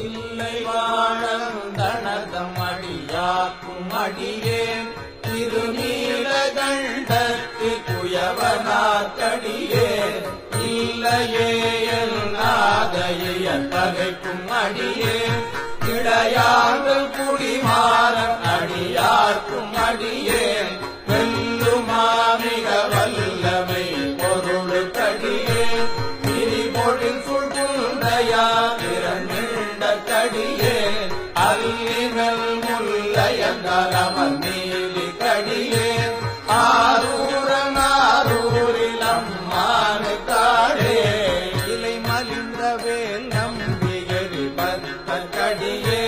இல்லை வாழம் தனதம் அடியாக்கும் அடியேன் திருநீல தண்டத்து குயவனாத்தடியேன் இல்லையே நாதைய பகைக்கும் அடியேன் இடையாங்கள் குடிமாறன் அடியார்க்கும் அடியேன் வெல்லுமாமிக வல்லமை பொருளுக்கடியேன் திரிபொழில் சுழ்குந்தையா இரண்ட கடியேன் அல்லிகள் முல்லையங்கரமர் நீலி கடியே ஆரூரன் ஆரூரில் அம்மானு காடே இலை மலிந்தவே வேல் நம்பியறி பத்த கடியே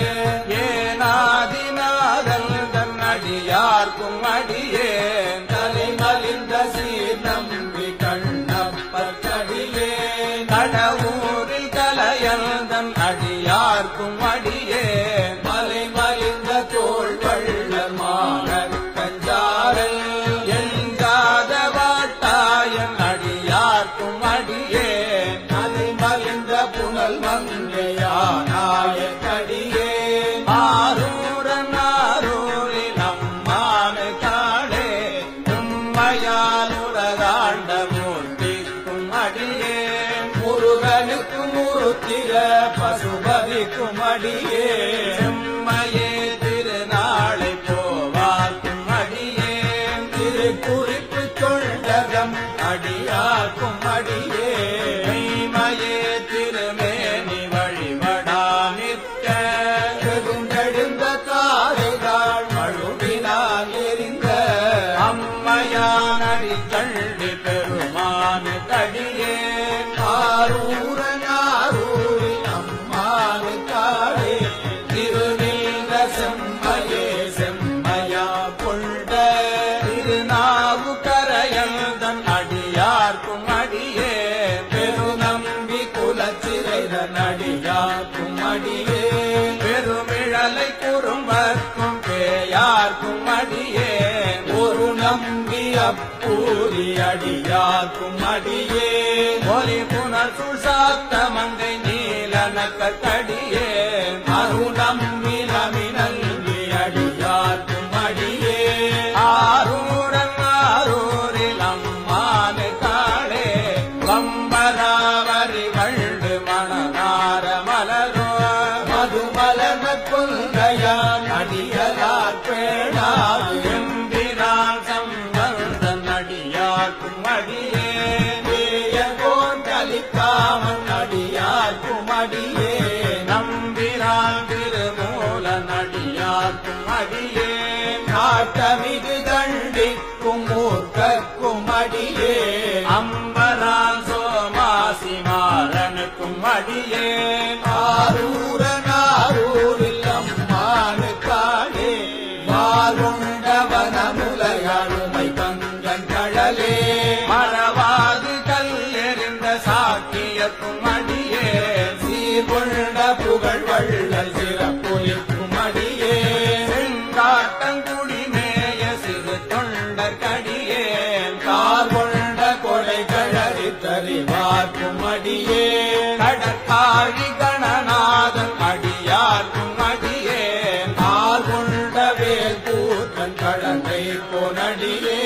ஏனாதிநாதல் தன் அடியார்க்கும் அடியேன் தலை மலிந்த சீர் நம்பி அடியே கூறி அடியாக்கும் அடியே. ஒலி புனர் சுசாத்த மங்கை நீலனக்க கடியே அளிக்காமல் கலிக்காமன் குமடியே. கார் கொண்ட கொடை கழறி தறிவார்க்கும் அடியே. கடற்காரி கணநாதன் அடியார்க்கும் அடியே. கார் கொண்ட வேல் கூத்தன் கடந்தை பொனடியே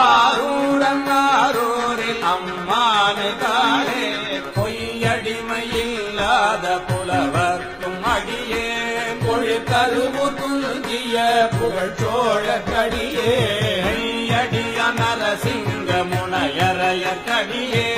ஆரூடன் ஆரூரில் அம்மானு காலே பொய்யடிமையில்லாத புலவர்க்கும் அடியே. பொழு கருவு துல்கிய புகழ் சோழக்கடியே முனையரைய கடியே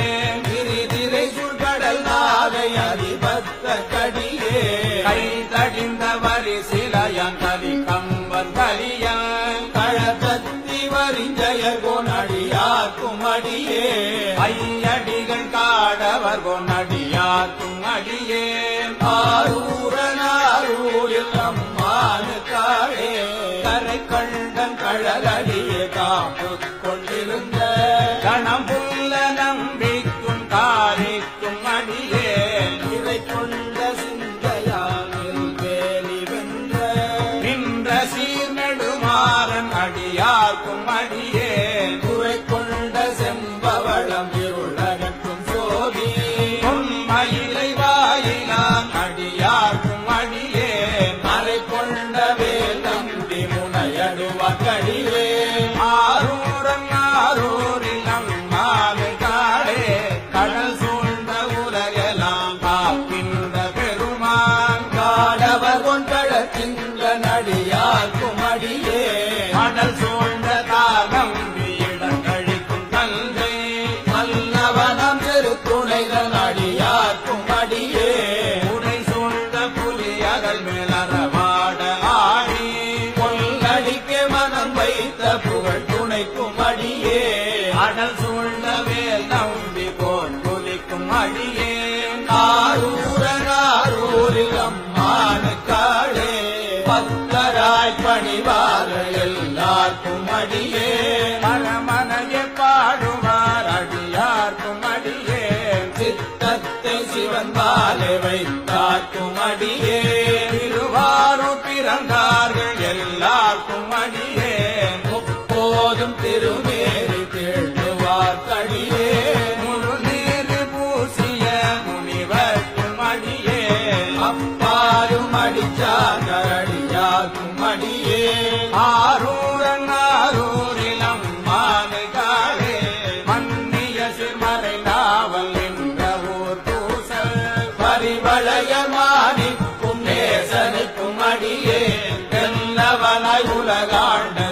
கிரிதிரை சுழ்கடல் நாகை அதிபத்த கடியே. கை தடிந்த வரி சிலையன் கலி கம்பன் கலியன் கழகத்தி வரிஞ்சய கொனடியாக்கும் அடியே ஐயடிகள் காடவர் கொனடியாக்கும் அடியே நாரூரனாரூரில் அம்மான காளே பக்தராய் பணிவார எல்லாருக்கும் அடியே. மனமனைய பாடுவார் அடியார்க்கும் அடியே. சித்தத்தை சிவன் பாலை வைத்தார்க்கும் அடியே. திருவாரும் பிறந்தார்கள் எல்லாருக்கும் அடியே. முப்போதும் திருமி உலகாண்ட